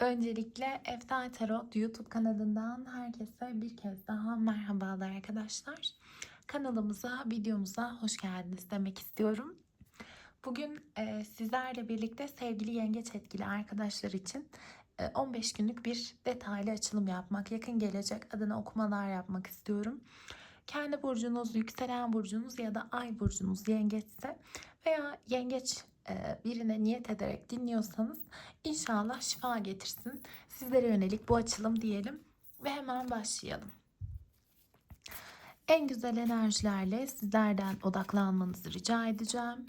Öncelikle Eftal Tarot YouTube kanalından herkese bir kez daha merhabalar arkadaşlar. Kanalımıza, videomuza hoş geldiniz demek istiyorum. Bugün e, sizlerle birlikte sevgili yengeç etkili arkadaşlar için e, 15 günlük bir detaylı açılım yapmak, yakın gelecek adına okumalar yapmak istiyorum. Kendi burcunuz, yükselen burcunuz ya da ay burcunuz yengeçse veya yengeç birine niyet ederek dinliyorsanız inşallah şifa getirsin. Sizlere yönelik bu açılım diyelim ve hemen başlayalım. En güzel enerjilerle sizlerden odaklanmanızı rica edeceğim.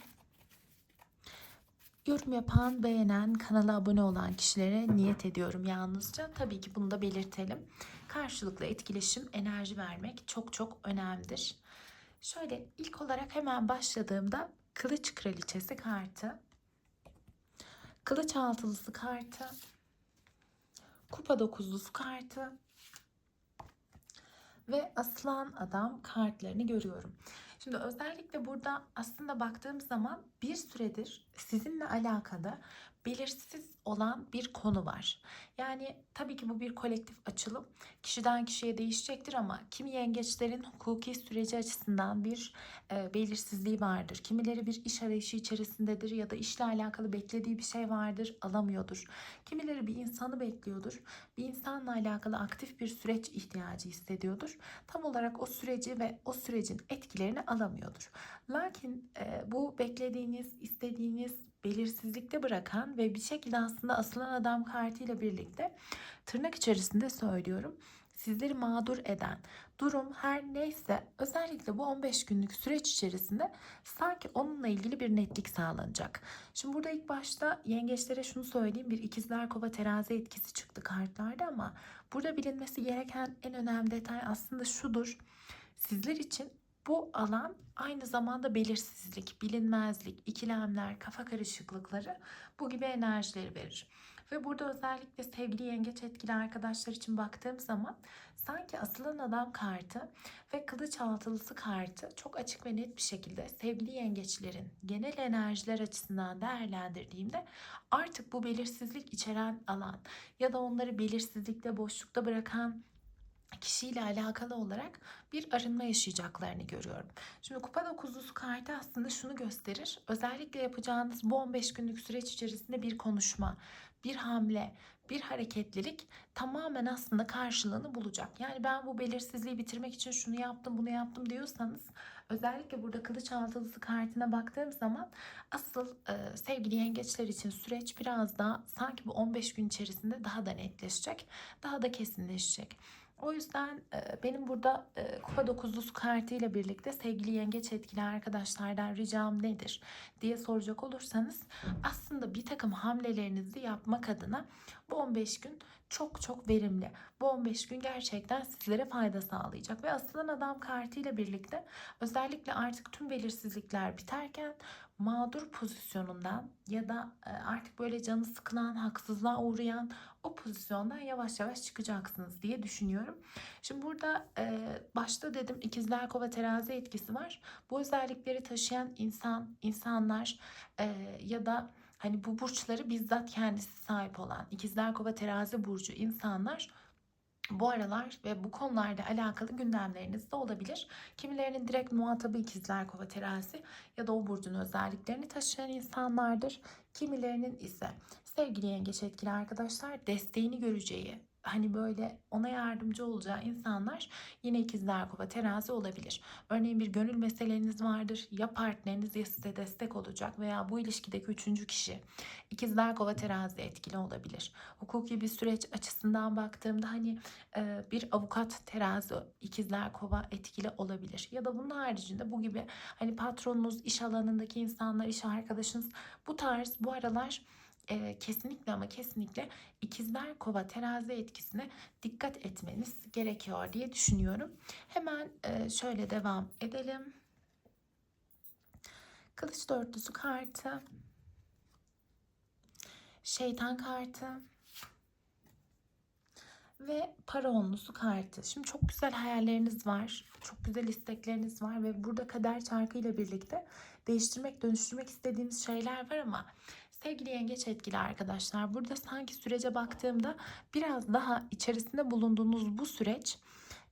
Yorum yapan, beğenen, kanala abone olan kişilere niyet ediyorum yalnızca. Tabii ki bunu da belirtelim. Karşılıklı etkileşim, enerji vermek çok çok önemlidir. Şöyle ilk olarak hemen başladığımda Kılıç Kraliçesi kartı, Kılıç Altılısı kartı, Kupa Dokuzlusu kartı. Ve Aslan Adam kartlarını görüyorum. Şimdi özellikle burada aslında baktığım zaman bir süredir sizinle alakalı belirsiz olan bir konu var. Yani tabii ki bu bir kolektif açılım. Kişiden kişiye değişecektir ama kimi yengeçlerin hukuki süreci açısından bir e, belirsizliği vardır. Kimileri bir iş arayışı içerisindedir ya da işle alakalı beklediği bir şey vardır, alamıyordur. Kimileri bir insanı bekliyordur. Bir insanla alakalı aktif bir süreç ihtiyacı hissediyordur. Tam olarak o süreci ve o sürecin etkilerini alamıyordur. Lakin e, bu beklediğiniz, istediğiniz belirsizlikte bırakan ve bir şekilde aslında asılan adam kartıyla birlikte tırnak içerisinde söylüyorum sizleri mağdur eden durum her neyse özellikle bu 15 günlük süreç içerisinde sanki onunla ilgili bir netlik sağlanacak. Şimdi burada ilk başta yengeçlere şunu söyleyeyim bir ikizler kova terazi etkisi çıktı kartlarda ama burada bilinmesi gereken en önemli detay aslında şudur. Sizler için bu alan aynı zamanda belirsizlik, bilinmezlik, ikilemler, kafa karışıklıkları bu gibi enerjileri verir. Ve burada özellikle sevgili yengeç etkili arkadaşlar için baktığım zaman sanki asılan adam kartı ve kılıç altılısı kartı çok açık ve net bir şekilde sevgili yengeçlerin genel enerjiler açısından değerlendirdiğimde artık bu belirsizlik içeren alan ya da onları belirsizlikte boşlukta bırakan kişiyle alakalı olarak bir arınma yaşayacaklarını görüyorum. Şimdi kupa dokuzlusu kartı aslında şunu gösterir. Özellikle yapacağınız bu 15 günlük süreç içerisinde bir konuşma, bir hamle, bir hareketlilik tamamen aslında karşılığını bulacak. Yani ben bu belirsizliği bitirmek için şunu yaptım, bunu yaptım diyorsanız özellikle burada kılıç altılısı kartına baktığım zaman asıl e, sevgili yengeçler için süreç biraz daha sanki bu 15 gün içerisinde daha da netleşecek, daha da kesinleşecek. O yüzden e, benim burada e, kupa dokuzlusu kartı ile birlikte sevgili yengeç etkili arkadaşlardan ricam nedir diye soracak olursanız aslında bir takım hamlelerinizi yapmak adına bu 15 gün çok çok verimli. Bu 15 gün gerçekten sizlere fayda sağlayacak ve asılan adam kartı ile birlikte özellikle artık tüm belirsizlikler biterken mağdur pozisyonundan ya da e, artık böyle canı sıkılan, haksızlığa uğrayan o pozisyondan yavaş yavaş çıkacaksınız diye düşünüyorum. Şimdi burada e, başta dedim ikizler kova terazi etkisi var. Bu özellikleri taşıyan insan, insanlar e, ya da hani bu burçları bizzat kendisi sahip olan ikizler kova terazi burcu insanlar bu aralar ve bu konularda alakalı gündemleriniz de olabilir. Kimilerinin direkt muhatabı ikizler kova terazi ya da o burcun özelliklerini taşıyan insanlardır. Kimilerinin ise sevgili yengeç etkili arkadaşlar desteğini göreceği, hani böyle ona yardımcı olacağı insanlar yine ikizler kova terazi olabilir. Örneğin bir gönül meseleniz vardır. Ya partneriniz ya size destek olacak veya bu ilişkideki üçüncü kişi ikizler kova terazi etkili olabilir. Hukuki bir süreç açısından baktığımda hani bir avukat terazi ikizler kova etkili olabilir. Ya da bunun haricinde bu gibi hani patronunuz, iş alanındaki insanlar, iş arkadaşınız bu tarz bu aralar e, kesinlikle ama kesinlikle ikizler kova terazi etkisine dikkat etmeniz gerekiyor diye düşünüyorum. Hemen e, şöyle devam edelim. Kılıç dörtlüsü kartı. Şeytan kartı. Ve para onlusu kartı. Şimdi çok güzel hayalleriniz var. Çok güzel istekleriniz var. Ve burada kader çarkı ile birlikte değiştirmek, dönüştürmek istediğiniz şeyler var ama Sevgili yengeç etkili arkadaşlar burada sanki sürece baktığımda biraz daha içerisinde bulunduğunuz bu süreç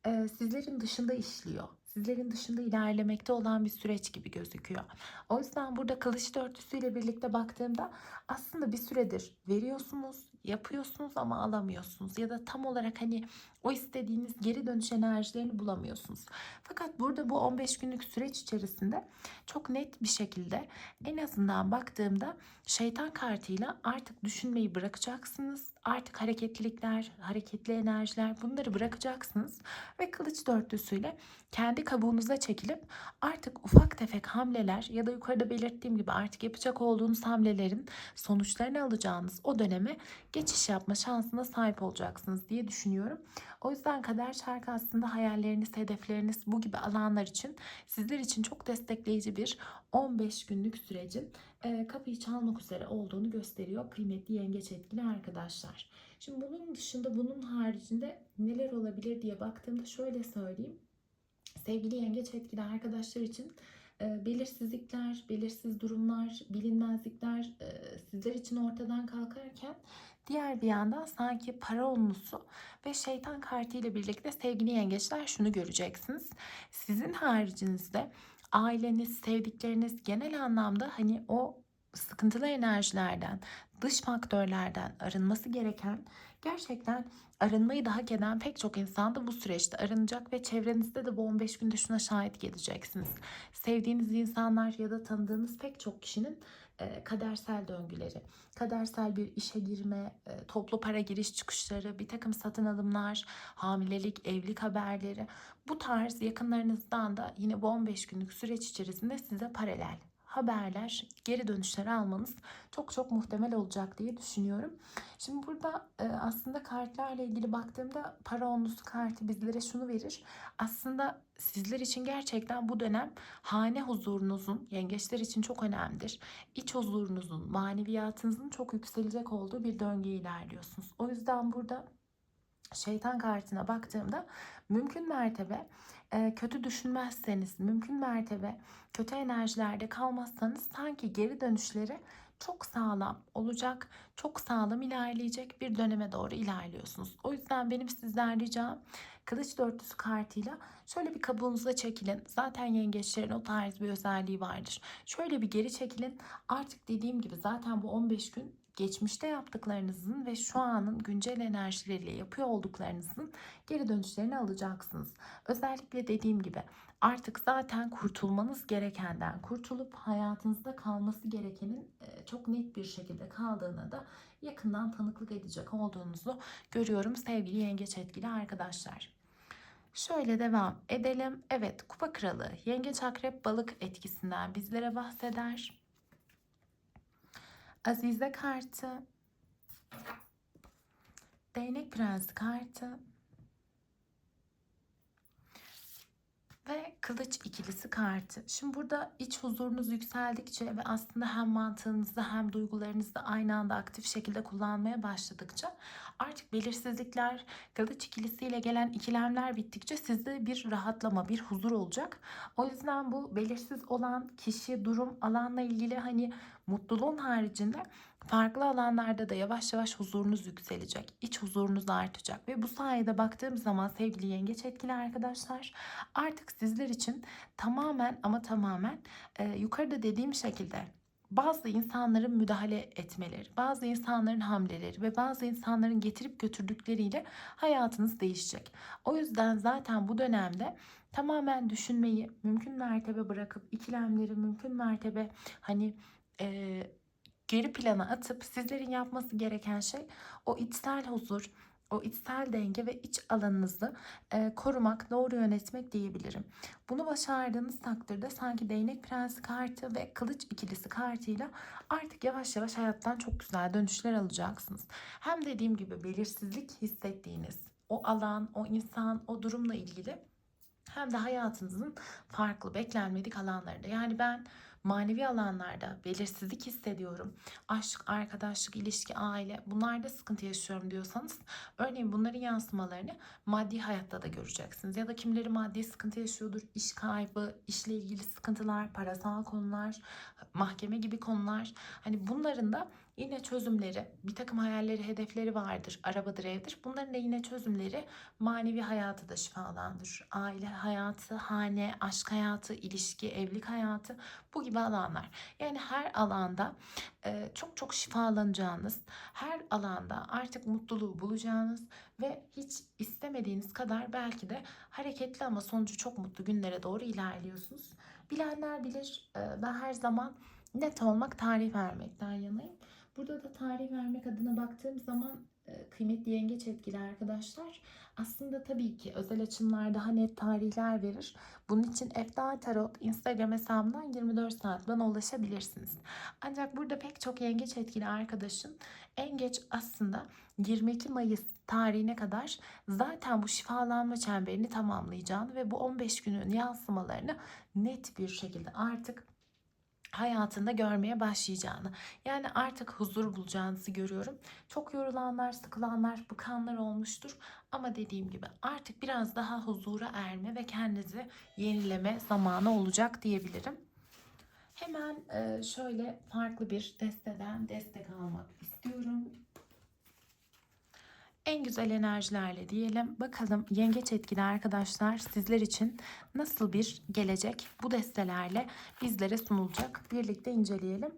e, sizlerin dışında işliyor. Sizlerin dışında ilerlemekte olan bir süreç gibi gözüküyor. O yüzden burada kılıç dörtlüsüyle birlikte baktığımda aslında bir süredir veriyorsunuz, yapıyorsunuz ama alamıyorsunuz. Ya da tam olarak hani o istediğiniz geri dönüş enerjilerini bulamıyorsunuz. Fakat burada bu 15 günlük süreç içerisinde çok net bir şekilde en azından baktığımda şeytan kartıyla artık düşünmeyi bırakacaksınız. Artık hareketlilikler, hareketli enerjiler bunları bırakacaksınız. Ve kılıç dörtlüsüyle kendi kabuğunuza çekilip artık ufak tefek hamleler ya da yukarıda belirttiğim gibi artık yapacak olduğunuz hamlelerin sonuçlarını alacağınız o döneme geçiş yapma şansına sahip olacaksınız diye düşünüyorum. O yüzden kader şarkı aslında hayalleriniz, hedefleriniz bu gibi alanlar için sizler için çok destekleyici bir 15 günlük sürecin e, kapıyı çalmak üzere olduğunu gösteriyor kıymetli yengeç etkili arkadaşlar. Şimdi bunun dışında bunun haricinde neler olabilir diye baktığımda şöyle söyleyeyim. Sevgili yengeç etkili arkadaşlar için e, belirsizlikler, belirsiz durumlar, bilinmezlikler e, sizler için ortadan kalkarken diğer bir yandan sanki para onlusu ve şeytan kartı ile birlikte sevgili yengeçler şunu göreceksiniz. Sizin haricinizde aileniz, sevdikleriniz genel anlamda hani o sıkıntılı enerjilerden, dış faktörlerden arınması gereken gerçekten arınmayı da hak eden pek çok insan da bu süreçte arınacak ve çevrenizde de bu 15 günde şuna şahit geleceksiniz. Sevdiğiniz insanlar ya da tanıdığınız pek çok kişinin kadersel döngüleri, kadersel bir işe girme, e, toplu para giriş çıkışları, bir takım satın alımlar, hamilelik, evlilik haberleri. Bu tarz yakınlarınızdan da yine bu 15 günlük süreç içerisinde size paralel haberler, geri dönüşler almanız çok çok muhtemel olacak diye düşünüyorum. Şimdi burada e, aslında kartlarla ilgili baktığımda para onlusu kartı bizlere şunu verir. Aslında sizler için gerçekten bu dönem hane huzurunuzun yengeçler için çok önemlidir. İç huzurunuzun, maneviyatınızın çok yükselecek olduğu bir döngü ilerliyorsunuz. O yüzden burada şeytan kartına baktığımda mümkün mertebe kötü düşünmezseniz, mümkün mertebe kötü enerjilerde kalmazsanız sanki geri dönüşleri çok sağlam olacak, çok sağlam ilerleyecek bir döneme doğru ilerliyorsunuz. O yüzden benim sizden ricam kılıç dörtlüsü kartıyla şöyle bir kabuğunuza çekilin. Zaten yengeçlerin o tarz bir özelliği vardır. Şöyle bir geri çekilin. Artık dediğim gibi zaten bu 15 gün geçmişte yaptıklarınızın ve şu anın güncel enerjileriyle yapıyor olduklarınızın geri dönüşlerini alacaksınız. Özellikle dediğim gibi artık zaten kurtulmanız gerekenden kurtulup hayatınızda kalması gerekenin çok net bir şekilde kaldığına da yakından tanıklık edecek olduğunuzu görüyorum sevgili yengeç etkili arkadaşlar. Şöyle devam edelim. Evet kupa kralı yengeç akrep balık etkisinden bizlere bahseder. Azize kartı. Değnek prensi kartı. Ve kılıç ikilisi kartı. Şimdi burada iç huzurunuz yükseldikçe ve aslında hem mantığınızı hem duygularınızı aynı anda aktif şekilde kullanmaya başladıkça artık belirsizlikler, kılıç ikilisiyle gelen ikilemler bittikçe sizde bir rahatlama, bir huzur olacak. O yüzden bu belirsiz olan kişi, durum, alanla ilgili hani mutluluğun haricinde farklı alanlarda da yavaş yavaş huzurunuz yükselecek. iç huzurunuz artacak ve bu sayede baktığım zaman sevgili yengeç etkili arkadaşlar artık sizler için tamamen ama tamamen e, yukarıda dediğim şekilde bazı insanların müdahale etmeleri, bazı insanların hamleleri ve bazı insanların getirip götürdükleriyle hayatınız değişecek. O yüzden zaten bu dönemde tamamen düşünmeyi mümkün mertebe bırakıp ikilemleri mümkün mertebe hani e, geri plana atıp sizlerin yapması gereken şey o içsel huzur, o içsel denge ve iç alanınızı e, korumak, doğru yönetmek diyebilirim. Bunu başardığınız takdirde sanki değnek prensi kartı ve kılıç ikilisi kartıyla artık yavaş yavaş hayattan çok güzel dönüşler alacaksınız. Hem dediğim gibi belirsizlik hissettiğiniz o alan, o insan, o durumla ilgili hem de hayatınızın farklı beklenmedik alanlarında. Yani ben manevi alanlarda belirsizlik hissediyorum. Aşk, arkadaşlık, ilişki, aile bunlarda sıkıntı yaşıyorum diyorsanız örneğin bunların yansımalarını maddi hayatta da göreceksiniz. Ya da kimleri maddi sıkıntı yaşıyordur. iş kaybı, işle ilgili sıkıntılar, parasal konular, mahkeme gibi konular. Hani bunların da yine çözümleri, bir takım hayalleri, hedefleri vardır. Arabadır, evdir. Bunların da yine çözümleri manevi hayatı da şifalandırır. Aile hayatı, hane, aşk hayatı, ilişki, evlilik hayatı bu gibi alanlar. Yani her alanda e, çok çok şifalanacağınız, her alanda artık mutluluğu bulacağınız ve hiç istemediğiniz kadar belki de hareketli ama sonucu çok mutlu günlere doğru ilerliyorsunuz. Bilenler bilir. e, Ben her zaman net olmak, tarih vermekten yanayım. Burada da tarih vermek adına baktığım zaman e, kıymetli yengeç etkili arkadaşlar aslında tabii ki özel açımlar daha net tarihler verir. Bunun için Efta Tarot Instagram hesabından 24 saat bana ulaşabilirsiniz. Ancak burada pek çok yengeç etkili arkadaşın en geç aslında 22 Mayıs tarihine kadar zaten bu şifalanma çemberini tamamlayacağını ve bu 15 günün yansımalarını net bir şekilde artık hayatında görmeye başlayacağını. Yani artık huzur bulacağınızı görüyorum. Çok yorulanlar, sıkılanlar, bıkanlar olmuştur. Ama dediğim gibi artık biraz daha huzura erme ve kendinizi yenileme zamanı olacak diyebilirim. Hemen şöyle farklı bir desteden destek almak istiyorum. En güzel enerjilerle diyelim. Bakalım yengeç etkili arkadaşlar sizler için nasıl bir gelecek bu destelerle bizlere sunulacak. Birlikte inceleyelim.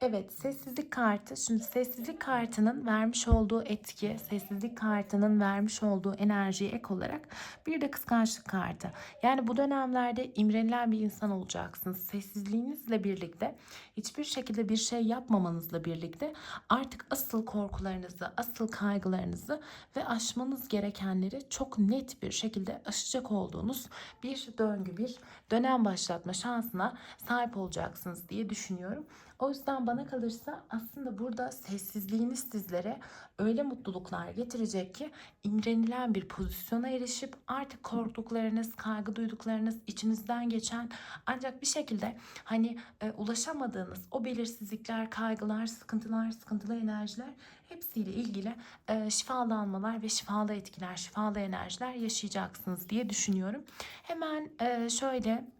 Evet sessizlik kartı. Şimdi sessizlik kartının vermiş olduğu etki, sessizlik kartının vermiş olduğu enerjiye ek olarak bir de kıskançlık kartı. Yani bu dönemlerde imrenilen bir insan olacaksınız. Sessizliğinizle birlikte hiçbir şekilde bir şey yapmamanızla birlikte artık asıl korkularınızı, asıl kaygılarınızı ve aşmanız gerekenleri çok net bir şekilde aşacak olduğunuz bir döngü, bir dönem başlatma şansına sahip olacaksınız diye düşünüyorum. O yüzden bana kalırsa aslında burada sessizliğiniz sizlere öyle mutluluklar getirecek ki imrenilen bir pozisyona erişip artık korktuklarınız, kaygı duyduklarınız içinizden geçen ancak bir şekilde hani e, ulaşamadığınız o belirsizlikler, kaygılar, sıkıntılar, sıkıntılı enerjiler hepsiyle ilgili e, şifalanmalar ve şifalı etkiler, şifalı enerjiler yaşayacaksınız diye düşünüyorum. Hemen e, şöyle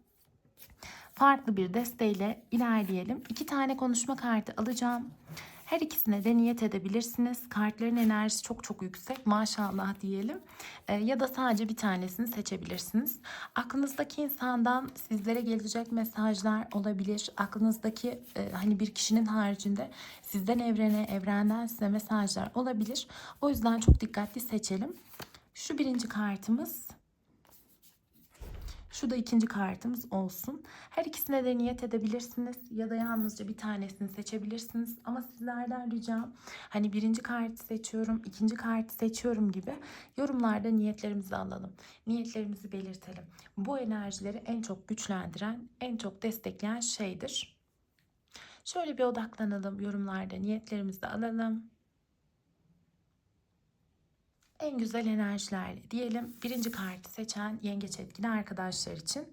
farklı bir desteğiyle ilerleyelim. İki tane konuşma kartı alacağım. Her ikisine de niyet edebilirsiniz. Kartların enerjisi çok çok yüksek maşallah diyelim. E, ya da sadece bir tanesini seçebilirsiniz. Aklınızdaki insandan sizlere gelecek mesajlar olabilir. Aklınızdaki e, hani bir kişinin haricinde sizden evrene, evrenden size mesajlar olabilir. O yüzden çok dikkatli seçelim. Şu birinci kartımız şu da ikinci kartımız olsun. Her ikisine de niyet edebilirsiniz ya da yalnızca bir tanesini seçebilirsiniz. Ama sizlerden ricam hani birinci kartı seçiyorum, ikinci kartı seçiyorum gibi yorumlarda niyetlerimizi alalım. Niyetlerimizi belirtelim. Bu enerjileri en çok güçlendiren, en çok destekleyen şeydir. Şöyle bir odaklanalım yorumlarda niyetlerimizi alalım en güzel enerjilerle diyelim birinci kartı seçen yengeç etkili arkadaşlar için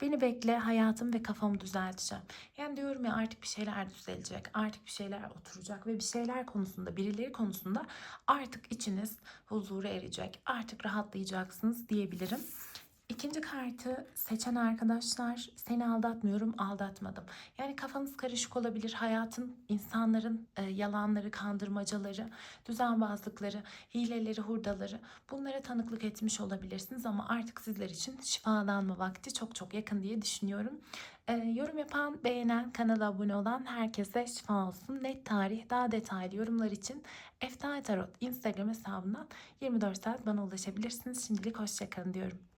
beni bekle hayatım ve kafamı düzelteceğim. Yani diyorum ya artık bir şeyler düzelecek artık bir şeyler oturacak ve bir şeyler konusunda birileri konusunda artık içiniz huzura erecek artık rahatlayacaksınız diyebilirim. İkinci kartı seçen arkadaşlar seni aldatmıyorum aldatmadım. Yani kafanız karışık olabilir. Hayatın, insanların e, yalanları, kandırmacaları, düzenbazlıkları, hileleri, hurdaları bunlara tanıklık etmiş olabilirsiniz. Ama artık sizler için şifalanma vakti çok çok yakın diye düşünüyorum. E, yorum yapan, beğenen, kanala abone olan herkese şifa olsun. Net tarih, daha detaylı yorumlar için Efta Tarot Instagram hesabından 24 saat bana ulaşabilirsiniz. Şimdilik hoşçakalın diyorum.